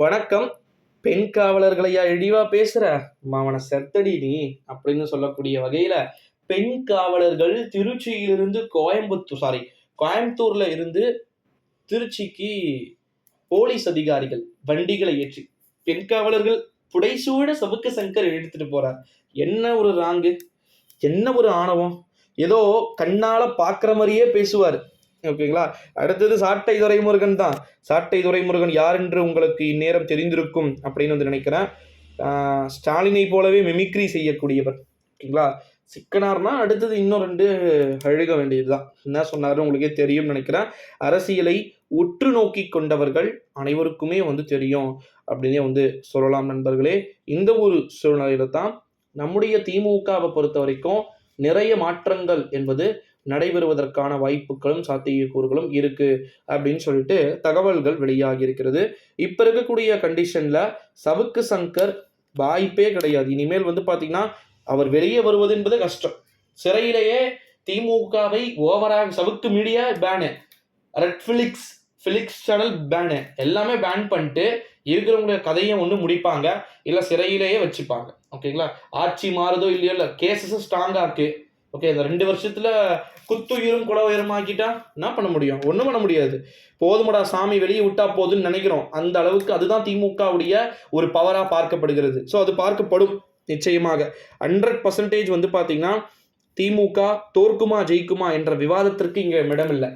வணக்கம். பெண் காவலர்களையா இழிவா பேசுற? மாவன செத்தடி நீ அப்படின்னு சொல்லக்கூடிய வகையில பெண் காவலர்கள் திருச்சியிலிருந்து கோயம்புத்தூர் சாரி கோயம்புத்தூர்ல இருந்து திருச்சிக்கு போலீஸ் அதிகாரிகள் வண்டிகளை ஏற்றி பெண் காவலர்கள் புடைசூழ சவுக்கு சங்கர் எடுத்துட்டு போறார். என்ன ஒரு ராங்கு? என்ன ஒரு ஆணவம்? ஏதோ கண்ணால பாக்குற மாதிரியே பேசுவார். ஓகேங்களா? அடுத்தது சாட்டை துரைமுருகன் தான். சாட்டை துரைமுருகன் யார் என்று உங்களுக்கு இந்நேரம் தெரிந்திருக்கும் அப்படின்னு வந்து நினைக்கிறேன். ஸ்டாலினை போலவே மிமிக்ரி செய்யக்கூடியவர். ஓகேங்களா? சிக்கனார்னா அடுத்தது இன்னும் ரெண்டு அழுக வேண்டியது தான் என்ன சொன்னாரு உங்களுக்கே தெரியும்னு நினைக்கிறேன். அரசியலை உற்று நோக்கி கொண்டவர்கள் அனைவருக்குமே வந்து தெரியும் அப்படின்னே வந்து சொல்லலாம் நண்பர்களே. இந்த ஒரு சூழ்நிலையில தான் நம்முடைய திமுகவை பொறுத்த வரைக்கும் நிறைய மாற்றங்கள் என்பது நடைபெறுவதற்கான வாய்ப்புகளும் சாத்தியக்கூறுகளும் இருக்கு அப்படின்னு சொல்லிட்டு தகவல்கள் வெளியாகி இருக்கிறது. இப்ப இருக்கக்கூடிய கண்டிஷன்ல சவுக்கு சங்கர் வாய்ப்பே கிடையாது. இனிமேல் வந்து பாத்தீங்கன்னா அவர் வெளியே வருவது என்பது கஷ்டம். சிறையிலேயே திமுகவை ஓவராக Savukku media ban Redflix Flix channel ban எல்லாமே பேன் பண்ணிட்டு இருக்கிறவங்க கதையை ஒன்று முடிப்பாங்க. இல்லை சிறையிலேயே வச்சுப்பாங்க. ஓகேங்களா? ஆட்சி மாறுதோ இல்லையோ இல்லை கேசஸும் ஸ்ட்ராங்காக இருக்குது ஓகே இந்த ரெண்டு வருஷத்துல குத்துயிரும் குல உயரமாக்கிட்டா என்ன பண்ண முடியும்? ஒன்றும் பண்ண முடியாது. போதுமடா சாமி வெளியே விட்டா போதுன்னு நினைக்கிறோம். அந்த அளவுக்கு அதுதான் திமுகவுடைய ஒரு பவராக பார்க்கப்படுகிறது. ஸோ அது பார்க்கப்படும் நிச்சயமாக. ஹண்ட்ரட் பர்சன்டேஜ் வந்து பார்த்தீங்கன்னா திமுக தோற்குமா ஜெயிக்குமா என்ற விவாதத்திற்கு இங்கே இடமில்லை.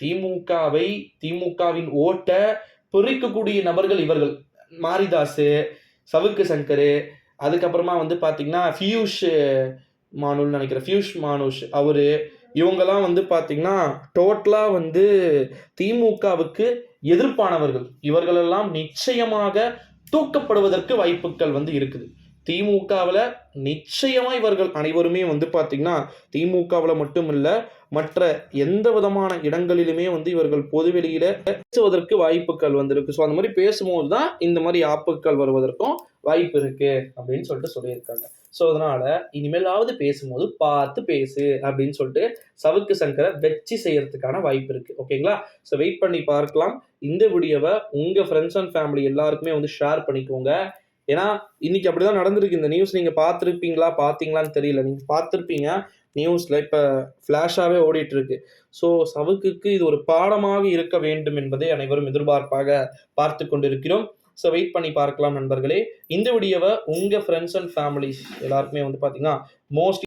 திமுகவை திமுகவின் ஓட்டை பொறிக்கக்கூடிய நபர்கள் இவர்கள். மாரிதாஸ் சவுக்கு சங்கர் அதுக்கப்புறமா வந்து பார்த்தீங்கன்னா பியூஷ் மானுல் நினைக்கிறேன் ஃபியூஷ் மானுஷ் அவரு இவங்கெல்லாம் வந்து பார்த்தீங்கன்னா டோட்டலாக வந்து திமுகவுக்கு எதிர்ப்பானவர்கள். இவர்களெல்லாம் நிச்சயமாக தூக்கப்படுவதற்கு வாய்ப்புகள் வந்து இருக்குது. திமுகவில் நிச்சயமாக இவர்கள் அனைவருமே வந்து பார்த்திங்கன்னா திமுகவில் மட்டும் இல்லை மற்ற எந்த விதமான இடங்களிலுமே வந்து இவர்கள் பொதுவெளியில் பேசுவதற்கு வாய்ப்புகள் வந்திருக்கு. ஸோ அந்த மாதிரி பேசும்போது தான் இந்த மாதிரி ஆப்புகள் வருவதற்கும் வாய்ப்பு இருக்குது அப்படின்னு சொல்லிட்டு சொல்லியிருக்காங்க. ஸோ அதனால் இனிமேலாவது பேசும்போது பார்த்து பேசு அப்படின்னு சொல்லிட்டு சவுக்கு சங்கரை வெச்சு செய்யறதுக்கான வாய்ப்பு இருக்குது ஓகேங்களா ஸோ வெயிட் பண்ணி பார்க்கலாம். இந்த வீடியோவை உங்கள் ஃப்ரெண்ட்ஸ் அண்ட் ஃபேமிலி எல்லாருக்குமே வந்து ஷேர் பண்ணிக்கோங்க. ஏன்னா இன்னைக்கு அப்படிதான் நடந்திருக்கு. இந்த நியூஸ் நீங்க பார்த்துருப்பீங்களா பார்த்தீங்களான்னு தெரியல. நீங்க பார்த்துருப்பீங்க நியூஸ்ல இப்ப ஃப்ளாஷாகவே ஓடிட்டு இருக்கு ஸோ சவுக்குக்கு இது ஒரு பாடமாக இருக்க வேண்டும் என்பதை அனைவரும் எதிர்பார்ப்பாக பார்த்து கொண்டிருக்கிறோம். ஸோ வெயிட் பண்ணி பார்க்கலாம் நண்பர்களே. இந்த வீடியோவை உங்க ஃப்ரெண்ட்ஸ் அண்ட் ஃபேமிலிஸ் எல்லாருக்குமே வந்து பார்த்தீங்கன்னா மோஸ்ட்